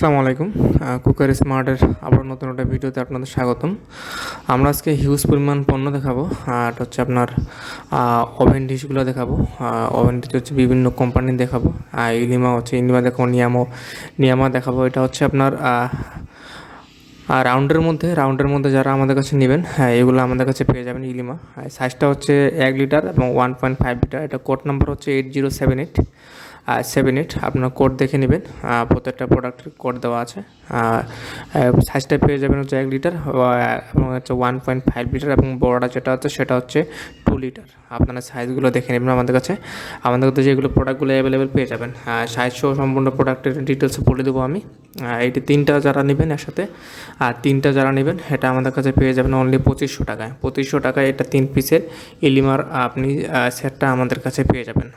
আসসালামু আলাইকুম। কুকার স্মার্টের আবার নতুন একটা ভিডিওতে আপনাদের স্বাগতম। আমরা আজকে হিউজ পরিমাণ পণ্য দেখাবো আর হচ্ছে আপনার ওভেন ডিশগুলো দেখাবো। ওভেন ডিশ হচ্ছে বিভিন্ন কোম্পানির দেখাবো। ইলিমা হচ্ছে ইলিমা দেখাবো নিয়ামো, নিয়ামা দেখাবো। এটা হচ্ছে আপনার আর রাউন্ডের মধ্যে রাউন্ডের মধ্যে যারা আমাদের কাছে নেবেন হ্যাঁ এগুলো আমাদের কাছে পেয়ে যাবেন ইলিমা। সাইজটা হচ্ছে এক লিটার এবং ওয়ান পয়েন্ট ফাইভ লিটার এটা কোড নাম্বার হচ্ছে eight zero seven eight seven eight আপনার কোড দেখে নেবেন। প্রত্যেকটা প্রোডাক্টের কোড দেওয়া আছে। সাইজটা পেয়ে যাবেন হচ্ছে এক লিটার এবং হচ্ছে ওয়ান পয়েন্ট ফাইভ লিটার এবং বড়টা যেটা হচ্ছে সেটা হচ্ছে টু লিটার আপনারা সাইজগুলো দেখে নেবেন আমাদের কাছে। আমাদের কাছে যেগুলো প্রোডাক্টগুলো অ্যাভেলেবেল পেয়ে যাবেন। সাইজ সহ সম্পূর্ণ প্রোডাক্টের ডিটেলস বলে দেবো আমি। এইটি তিনটা যারা নেবেন একসাথে, আর তিনটা যারা নেবেন, এটা আমাদের কাছে পেয়ে যাবেন অনলি পঁচিশশো টাকায়। পঁচিশশো টাকায় এটা তিন পিসের ইলিমার আপনি সেটটা আমাদের কাছে পেয়ে যাবেন।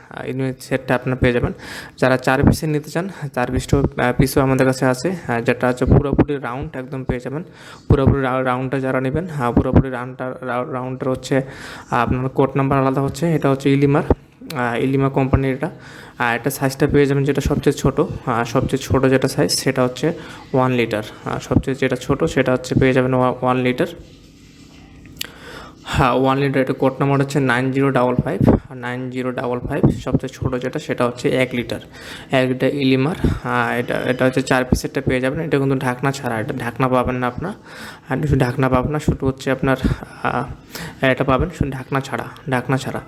সেটটা আপনার পেয়ে যাবেন। যারা চার পিসের নিতে চান, চার পিসটাও পিসও আমাদের কাছে আছে। যেটা হচ্ছে পুরোপুরি রাউন্ড একদম পেয়ে যাবেন। পুরোপুরি রাউন্ডটা যারা নেবেন পুরোপুরি রাউন্ডটা রাউন্ডটার হচ্ছে আপনার কোড নাম্বার আলাদা হচ্ছে, এটা হচ্ছে ইলিমার ইলিমা কোম্পানির এটা। আর এটা সাইজটা পেয়ে যাবেন যেটা সবচেয়ে ছোটো সবচেয়ে ছোটো যেটা সাইজ সেটা হচ্ছে ওয়ান লিটার সবচেয়ে যেটা ছোটো, সেটা হচ্ছে পেয়ে যাবেন ওয়ান লিটার হ্যাঁ ওয়ান লিটার এটা কোড নাম্বার হচ্ছে nine zero double five nine zero double five সবচেয়ে ছোটো যেটা, সেটা হচ্ছে এক লিটার এক লিটার ইলিমার এটা এটা হচ্ছে চার পিসেরটা পেয়ে যাবেন। এটা কিন্তু ঢাকনা ছাড়া, এটা ঢাকনা পাবেন না আপনার। আর ঢাকনা পাবেন না, শুধু হচ্ছে আপনার এটা পাবেন শুধু ঢাকনা ছাড়া ঢাকনা ছাড়া।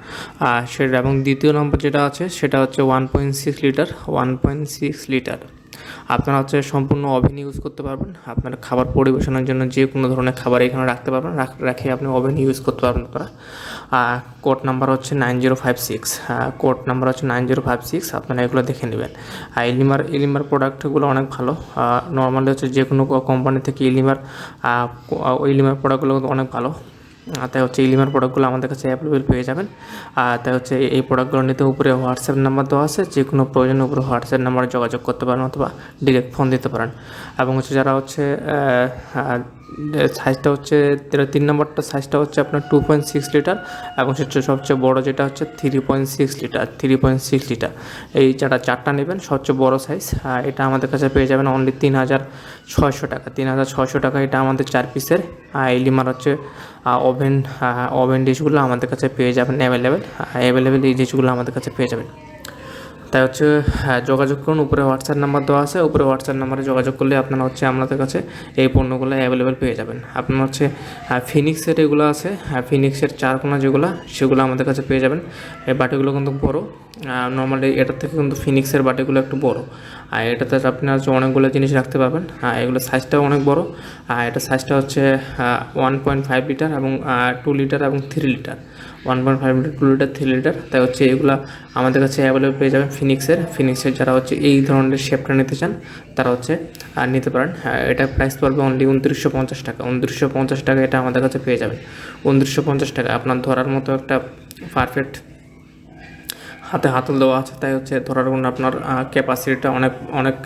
আর সেটা এবং দ্বিতীয় নম্বর যেটা আছে, সেটা হচ্ছে one point six litre one point six litre আপনারা হচ্ছে সম্পূর্ণ ওভেন ইউজ করতে পারবেন। আপনার খাবার পরিবেশনের জন্য যে কোনো ধরনের খাবার এখানে রাখতে পারবেন। রাখে আপনি ওভেন ইউজ করতে পারবেন আপনারা। কোড নাম্বার হচ্ছে nine zero five six code number হচ্ছে নাইন জিরো ফাইভ সিক্স আপনারা এগুলো দেখে নেবেন। আর ইলিমার ইলিমার প্রোডাক্টগুলো অনেক ভালো। নর্মালি হচ্ছে যে কোনো কোম্পানি থেকে ইলিমার ইলিমার প্রোডাক্টগুলো অনেক ভালো। তাই হচ্ছে ইলিমার প্রোডাক্টগুলো আমাদের কাছে অ্যাভেলেবেল পেয়ে যাবেন। আর তাই হচ্ছে এই প্রোডাক্টগুলো নিতে উপরে হোয়াটসঅ্যাপ নাম্বার দেওয়া আছে যে কোনো প্রয়োজনের উপরে হোয়াটসঅ্যাপ নাম্বারে যোগাযোগ করতে পারেন অথবা ডিরেক্ট ফোন দিতে পারেন। এবং হচ্ছে যারা হচ্ছে সাইজটা হচ্ছে তিন নম্বরটা সাইজটা হচ্ছে আপনার টু পয়েন্ট সিক্স লিটার এবং সেটা সবচেয়ে বড় যেটা হচ্ছে three point six litre three point six litre এই যারা চারটা নেবেন, সবচেয়ে বড় সাইজ এটা আমাদের কাছে পেয়ে যাবেন অনলি তিন হাজার ছয়শো টাকা। তিন হাজার ছয়শো টাকা এটা আমাদের চার পিসের লিমার হচ্ছে ওভেন ওভেন ডিশগুলো আমাদের কাছে পেয়ে যাবেন অ্যাভেলেবেল অ্যাভেলেবেল এই ডিশগুলো আমাদের কাছে পেয়ে যাবেন। তাই হচ্ছে হ্যাঁ যোগাযোগ করুন, উপরে হোয়াটসঅ্যাপ নাম্বার দেওয়া আছে, উপরে হোয়াটসঅ্যাপ নাম্বারে যোগাযোগ করলে আপনারা হচ্ছে আপনাদের কাছে এই পণ্যগুলো অ্যাভেলেবেল পেয়ে যাবেন। আপনার হচ্ছে ফিনিক্সের এগুলো আছে হ্যাঁ ফিনিক্সের চারকোনা যেগুলো, সেগুলো আমাদের কাছে পেয়ে যাবেন। এই বাটিগুলো কিন্তু বড়ো নর্মালি এটার থেকে কিন্তু ফিনিক্সের বাটিগুলো একটু বড়। আর এটাতে আপনার হচ্ছে অনেকগুলো জিনিস রাখতে পারবেন। এগুলো সাইজটাও অনেক বড়। আর এটা সাইজটা হচ্ছে ওয়ান পয়েন্ট ফাইভ লিটার এবং টু লিটার এবং three litre one point five litre two litre three litre তাই হচ্ছে এগুলো আমাদের কাছে অ্যাভেলেবল পেয়ে যাবেন ফিনিক্সের ফিনিক্সের যারা হচ্ছে এই ধরনের শেপটা নিতে চান, তারা হচ্ছে আর নিতে পারেন। এটা প্রাইস পড়বে অনলি উনত্রিশশো পঞ্চাশ টাকা। উনত্রিশশো পঞ্চাশ টাকা এটা আমাদের কাছে পেয়ে যাবেন। উনত্রিশশো পঞ্চাশ টাকা। আপনার ধরার মতো একটা পারফেক্ট হাতে হাতল দেওয়া আছে, তাই হচ্ছে ধরার গুণ আপনার ক্যাপাসিটিটা অনেক অনেক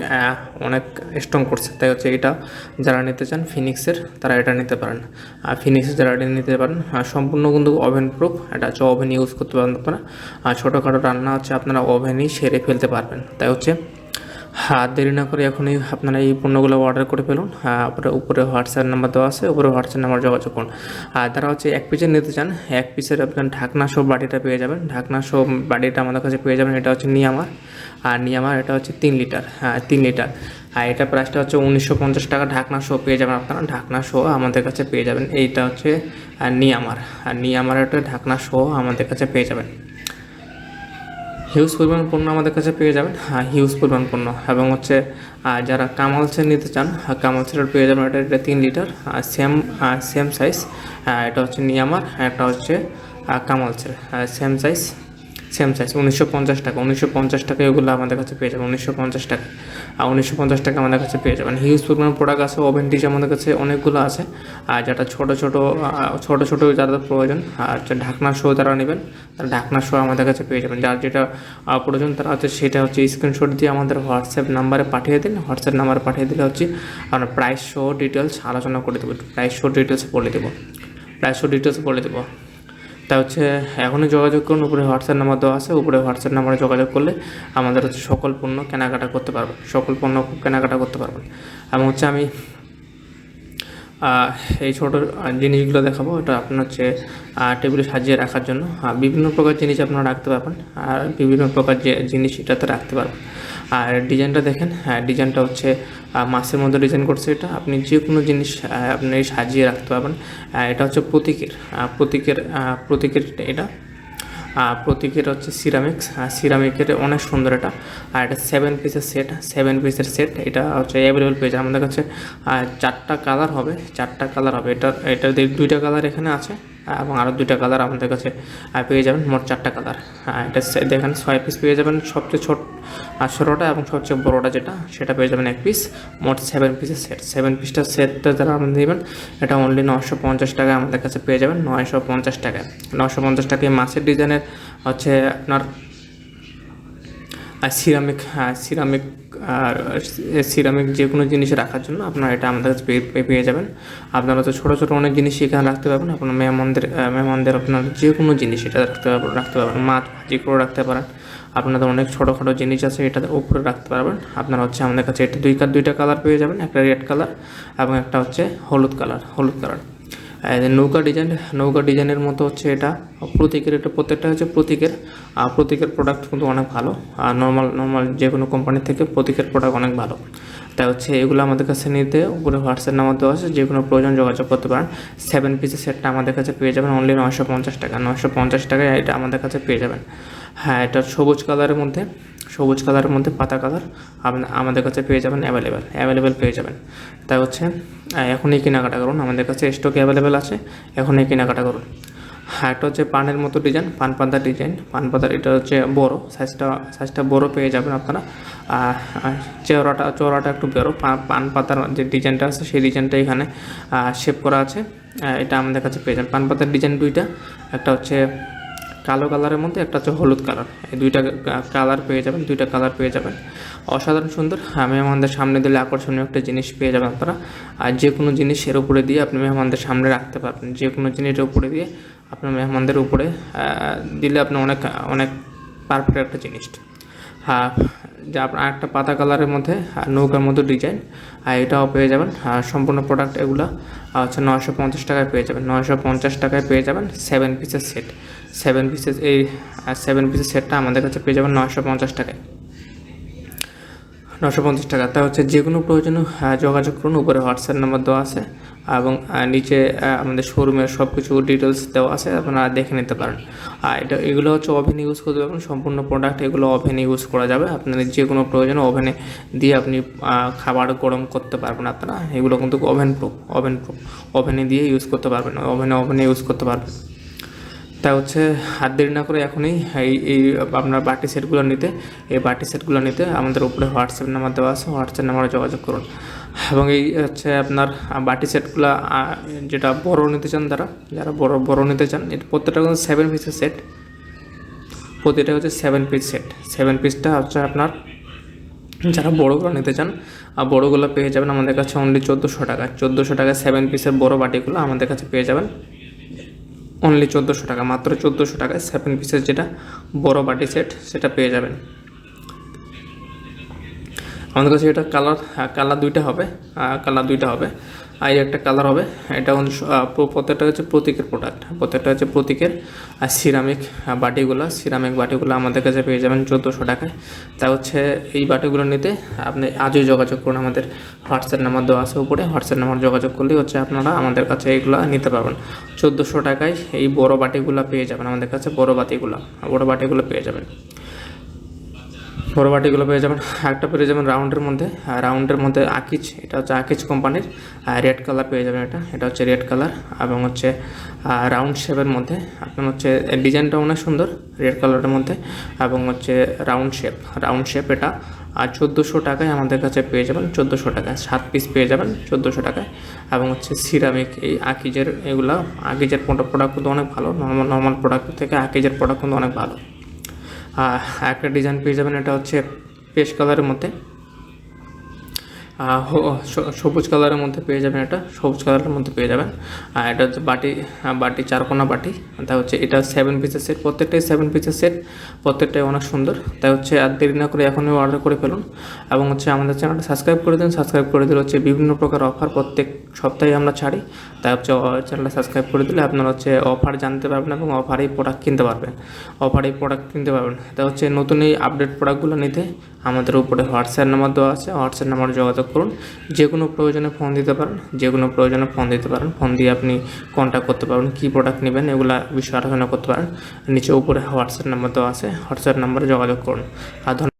অনেক স্ট্রং করছে। তাই হচ্ছে এটা যারা নিতে চান ফিনিক্সের তারা এটা নিতে পারেন। আর ফিনিক্সের যারা এটা নিতে পারেন সম্পূর্ণ কিন্তু ওভেন প্রুফ এটা হচ্ছে ওভেন ইউজ করতে পারেন আপনারা। আর ছোটোখাটো রান্না হচ্ছে আপনারা ওভেনই সেরে ফেলতে পারবেন। তাই হচ্ছে হ্যাঁ দেরি না করে এখনই আপনারা এই পণ্যগুলো অর্ডার করে ফেলুন। হ্যাঁ উপরে হোয়াটসঅ্যাপ নাম্বার দেওয়া আছে, উপরে হোয়াটসঅ্যাপ নাম্বার যোগাযোগ করুন। আর তারা হচ্ছে এক পিসের নিতে চান, এক পিসের আপনার ঢাকনা সব বাটিটা পেয়ে যাবেন। ঢাকনা সব বাটিটা আমাদের কাছে পেয়ে যাবেন, এটা হচ্ছে নিয়ামার। আর নিয়ামার এটা হচ্ছে তিন লিটার হ্যাঁ তিন লিটার। আর এটা প্রাইসটা হচ্ছে উনিশশো পঞ্চাশ টাকা, ঢাকনা শো পেয়ে যাবেন আপনারা। ঢাকনা শো আমাদের কাছে পেয়ে যাবেন, এইটা হচ্ছে নিয়ামার। আর নিয়ামার একটা ঢাকনা শো আমাদের কাছে পেয়ে যাবেন। হিউজ পরিমাণ পণ্য আমাদের কাছে পেয়ে যাবেন। হ্যাঁ হিউজ পরিমাণ পণ্য। এবং হচ্ছে যারা কামাল কামালসের নিতে চান কামাল কামালসের পেয়ে যাবেন, এটা এটা তিন লিটার সেম সেম সাইজ এটা হচ্ছে নিয়ামার এটা হচ্ছে কামাল কামালসের সেম সাইজ সেম সাইজ উনিশশো পঞ্চাশ টাকা, উনিশশো পঞ্চাশ টাকা এগুলো আমাদের কাছে পেয়ে যাবেন, উনিশশো পঞ্চাশ টাকা। আর উনিশশো পঞ্চাশ টাকা আমাদের কাছে পেয়ে যাবেন। হিউজ পরিমাণ প্রোডাক্ট আছে ওভেন ডিশ আমাদের কাছে অনেকগুলো আছে। আর যেটা ছোটো ছোটো ছোটো ছোটো যাদের প্রয়োজন, আর ঢাকনা শো যারা নেবেন, তারা ঢাকনা শো আমাদের কাছে পেয়ে যাবেন। যার যেটা প্রয়োজন, তারা হচ্ছে সেটা হচ্ছে স্ক্রিনশট দিয়ে আমাদের হোয়াটসঅ্যাপ নাম্বারে পাঠিয়ে দিন। হোয়াটসঅ্যাপ নাম্বারে পাঠিয়ে দিলে হচ্ছে আমরা প্রাইস শো ডিটেলস আলোচনা করে দেবো। প্রাইস শো ডিটেলস বলে দেবো। প্রাইস শো ডিটেলস বলে দেবো। তা হচ্ছে, এখনই যোগাযোগ করুন, উপরে হোয়াটসঅ্যাপ নাম্বার দেওয়া আছে, উপরে হোয়াটসঅ্যাপ নাম্বারে যোগাযোগ করলে আমাদের হচ্ছে সকল পণ্য কেনাকাটা করতে পারবেন, সকল পণ্য কেনাকাটা করতে পারবেন। এবং হচ্ছে আমি এই ছোট জিনিসগুলো দেখাবো। এটা আপনার হচ্ছে টেবিলে সাজিয়ে রাখার জন্য। বিভিন্ন প্রকার জিনিস আপনারা রাখতে পারবেন। আর বিভিন্ন প্রকার যে জিনিস এটাতে রাখতে পারবেন। আর ডিজাইনটা দেখেন হ্যাঁ ডিজাইনটা হচ্ছে মাসের মধ্যে ডিজাইন করছে এটা। আপনি যে কোনো জিনিস আপনি সাজিয়ে রাখতে পারবেন। এটা হচ্ছে প্রতীকের প্রতীকের প্রতীকের এটা। প্রতীকের হচ্ছে সিরামিক্স আর সিরামিকের অনেক সুন্দর এটা। আর এটা সেভেন পিসের সেট সেভেন পিসের সেট এটা হচ্ছে অ্যাভেলেবেল পেয়েছে আমাদের কাছে চারটা কালার হবে, চারটা কালার হবে। এটা এটা দুইটা কালার এখানে আছে। এবং আরও দুইটা কালার আমাদের কাছে পেয়ে যাবেন, মোট চারটা কালার হ্যাঁ এটা দেখেন, ছয় পিস পেয়ে যাবেন। সবচেয়ে ছোট ছোটোটা এবং সবচেয়ে বড়োটা যেটা, সেটা পেয়ে যাবেন এক পিস মোট সেভেন পিসের সেট সেভেন পিসটার সেটটা যারা আপনি নেবেন, এটা অনলি নশো পঞ্চাশ টাকায় আমাদের কাছে পেয়ে যাবেন, নয়শো পঞ্চাশ টাকায়। নশো পঞ্চাশ টাকায় মাছের ডিজাইনের হচ্ছে আপনার সিরামিক সিরামিক সিরামিক যে কোনো জিনিস রাখার জন্য আপনারা এটা আমাদের কাছে পেয়ে- যাবেন। আপনারা তো ছোটো ছোটো অনেক জিনিস এখানে রাখতে পারবেন। আপনার মেহমানদের মেহমানদের আপনার যে কোনো জিনিস এটা রাখতে পারবেন রাখতে পারবেন। মাছ ভাজি করে রাখতে পারেন। আপনাদের অনেক ছোটোখাটো জিনিস আছে এটা উপরে রাখতে পারবেন। আপনারা হচ্ছে আমাদের কাছে এটা দুই কার দুইটা কালার পেয়ে যাবেন। একটা রেড কালার এবং একটা হচ্ছে হলুদ কালার হলুদ কালার আর নৌকা ডিজাইন নৌকা ডিজাইনের মতো হচ্ছে এটা। প্রতীকের এটা প্রত্যেকটা হচ্ছে প্রতীকের। প্রতীকের প্রোডাক্ট কিন্তু অনেক ভালো। আর নর্মাল নর্মাল যে কোনো কোম্পানির থেকে প্রতীকের প্রোডাক্ট অনেক ভালো। তাই হচ্ছে এগুলো আমাদের কাছে নিতে, উপরে হোয়াটসঅ্যাপ নাম্বার দেওয়া আছে যে কোনো প্রয়োজন যোগাযোগ করতে পারেন। সেভেন পিসের সেটটা আমাদের কাছে পেয়ে যাবেন অনলি নয়শো পঞ্চাশ টাকা। নয়শো পঞ্চাশ টাকায় এটা আমাদের কাছে পেয়ে যাবেন। হ্যাঁ এটা সবুজ কালারের মধ্যে। সবুজ কালারের মধ্যে পাতা কালার আমাদের কাছে পেয়ে যাবেন অ্যাভেলেবেল অ্যাভেলেবেল পেয়ে যাবেন। তাই হচ্ছে এখনই কেনাকাটা করুন, আমাদের কাছে স্টক অ্যাভেলেবেল আছে, এখনই কেনাকাটা করুন। হ্যাঁ এটা হচ্ছে পানের মতো ডিজাইন পান পাতার ডিজাইন পান পাতার এটা হচ্ছে বড় সাইজটা সাইজটা বড় পেয়ে যাবেন আপনারা। আর চওড়াটা চওড়াটা একটু বেরো পান পাতার যে ডিজাইনটা আছে, সেই ডিজাইনটা এখানে শেপ করা আছে। এটা আমাদের কাছে পেয়ে যাবেন। পান পাতার ডিজাইন দুইটা, একটা হচ্ছে কালো কালারের মধ্যে একটা হচ্ছে হলুদ কালার। এই দুইটা কালার পেয়ে যাবেন, দুইটা কালার পেয়ে যাবেন। অসাধারণ সুন্দর মেহমানদের সামনে দিলে আকর্ষণীয় একটা জিনিস পেয়ে যাবেন আপনারা। আর যে কোনো জিনিসের উপরে দিয়ে আপনি মেহমানদের সামনে রাখতে পারবেন। যে কোনো জিনিসের উপরে দিয়ে আপনার মেহমানদের উপরে দিলে আপনি অনেক অনেক পারফেক্ট একটা জিনিস। হ্যাঁ যা আপনার একটা পাতা কালারের মধ্যে আর নৌকার মতো ডিজাইন আর এটাও পেয়ে যাবেন। সম্পূর্ণ প্রোডাক্ট এগুলো হচ্ছে নয়শো পঞ্চাশ টাকায় পেয়ে যাবেন। নয়শো পঞ্চাশ টাকায় পেয়ে যাবেন সেভেন পিসের সেট সেভেন পিসেস এই সেভেন পিসের সেটটা আমাদের কাছে পেয়ে যাবেন নয়শো পঞ্চাশ টাকায়। নশো পঞ্চাশ টাকা। তা হচ্ছে যে কোনো প্রয়োজনে যোগাযোগ করুন, উপরে হোয়াটসঅ্যাপ নাম্বার দেওয়া আছে, এবং নিচে আমাদের শোরুমের সব কিছু ডিটেলস দেওয়া আছে, আপনারা দেখে নিতে পারেন। আর এটা, এগুলো হচ্ছে ওভেন ইউজ করতে পারবেন সম্পূর্ণ প্রোডাক্ট এগুলো ওভেন ইউজ করা যাবে। আপনাদের যে কোনো প্রয়োজনে ওভেনে দিয়ে আপনি খাবার গরম করতে পারবেন আপনারা। এগুলো কিন্তু ওভেন প্রুফ ওভেন প্রুফ ওভেনে দিয়ে ইউজ করতে পারবেন ওভেনে ওভেনে ইউজ করতে পারবেন। তা হচ্ছে হাত দেরি না করে এখনই এই এই আপনার বাটি সেটগুলো নিতে, এই বাটি সেটগুলো নিতে আমাদের উপরে হোয়াটসঅ্যাপ নাম্বার দেওয়া আছে, হোয়াটসঅ্যাপ নাম্বারে যোগাযোগ করুন। এবং এই হচ্ছে আপনার বাটি সেটগুলো যেটা বড় নিতে চান তারা, যারা বড় বড় নিতে চান এটা প্রত্যেকটা কিন্তু সেভেন পিসের সেট প্রতিটা হচ্ছে সেভেন পিস সেট সেভেন পিসটা হচ্ছে আপনার, যারা বড়োগুলো নিতে চান আর বড়োগুলো পেয়ে যাবেন আমাদের কাছে অনলি চোদ্দোশো টাকা। চোদ্দোশো টাকা সেভেন পিসের বড় বাটিগুলো আমাদের কাছে পেয়ে যাবেন। অনলি চোদ্দোশো টাকা, মাত্র চোদ্দোশো টাকায় সেভেন পিসের যেটা বড় বাটি সেট সেটা পেয়ে যাবেন। আমাদের কাছে এটা কালার কালার দুইটা হবে কালার দুইটা হবে। আর একটা কালার হবে। এটা প্রত্যেকটা হচ্ছে প্রতীকের প্রোডাক্ট প্রত্যেকটা হচ্ছে প্রতীকের, আর সিরামিক বাটিগুলো। সিরামিক বাটিগুলো আমাদের কাছে পেয়ে যাবেন চোদ্দোশো টাকায়। তা হচ্ছে এই বাটিগুলো নিতে আপনি আজই যোগাযোগ করুন আমাদের হোয়াটসঅ্যাপ নাম্বার দেওয়া আছে উপরে। হোয়াটসঅ্যাপ নাম্বার যোগাযোগ করলেই হচ্ছে আপনারা আমাদের কাছে এইগুলো নিতে পারবেন। চোদ্দোশো টাকায় এই বড় বাটিগুলো পেয়ে যাবেন আমাদের কাছে। বড় বাটিগুলো বড় বাটিগুলো পেয়ে যাবেন। বড় বাটিগুলো পেয়ে যাবেন। একটা পেয়ে যাবেন রাউন্ডের মধ্যে। রাউন্ডের মধ্যে আকিজ এটা হচ্ছে আকিজ কোম্পানির রেড কালার পেয়ে যাবেন এটা। এটা হচ্ছে রেড কালার এবং হচ্ছে রাউন্ড শেপের মধ্যে। আপনার হচ্ছে ডিজাইনটা অনেক সুন্দর রেড কালারের মধ্যে এবং হচ্ছে রাউন্ড শেপ। রাউন্ড শেপ এটা আর চোদ্দোশো টাকায় আমাদের কাছে পেয়ে যাবেন, চোদ্দোশো টাকায়। সাত পিস পেয়ে যাবেন চোদ্দোশো টাকায় এবং হচ্ছে সিরামিক। এই আকিজের এগুলো, আকিজের প্রোডাক্ট কিন্তু অনেক ভালো। নর্মাল নর্মাল প্রোডাক্ট থেকে আকিজের প্রোডাক্ট কিন্তু অনেক ভালো। একটা ডিজাইন পেয়ে যাবেন এটা হচ্ছে পেস্ট কালারের মধ্যে। সবুজ কালারের মধ্যে পেয়ে যাবেন এটা, সবুজ কালারের মধ্যে পেয়ে যাবেন। আর এটা হচ্ছে বাটি বাটি, চারকোনা বাটি, তা হচ্ছে এটা সেভেন পিসের সেট প্রত্যেকটাই সেভেন পিসের সেট প্রত্যেকটাই অনেক সুন্দর। তাই হচ্ছে আর দেরি না করে এখনই অর্ডার করে ফেলুন। এবং হচ্ছে আমাদের চ্যানেলটা সাবস্ক্রাইব করে দিন সাবস্ক্রাইব করে দিলে হচ্ছে বিভিন্ন প্রকার অফার প্রত্যেক সপ্তাহে আমরা ছাড়ি। তাই হচ্ছে চ্যানেলটা সাবস্ক্রাইব করে দিলে আপনারা হচ্ছে অফার জানতে পারবেন এবং অফারেই প্রোডাক্ট কিনতে পারবেন। অফারেই প্রোডাক্ট কিনতে পারবেন। তাই হচ্ছে নতুন এই আপডেট প্রোডাক্টগুলো নিতে আমাদের উপরে হোয়াটসঅ্যাপ নাম্বার দেওয়া আছে। হোয়াটসঅ্যাপ নাম্বারে যোগাযোগ করুন। যে কোনো প্রয়োজনে ফোন দিতে পারেন, যে কোনো প্রয়োজনে ফোন দিতে পারেন। ফোন দিয়ে আপনি কন্ট্যাক্ট করতে পারবেন, কী প্রোডাক্ট নেবেন এগুলো বিষয়ে আলোচনা করতে পারেন। নিচে উপরে হোয়াটসঅ্যাপ নাম্বার দেওয়া আছে হোয়াটসঅ্যাপ নাম্বারে যোগাযোগ করুন। আর।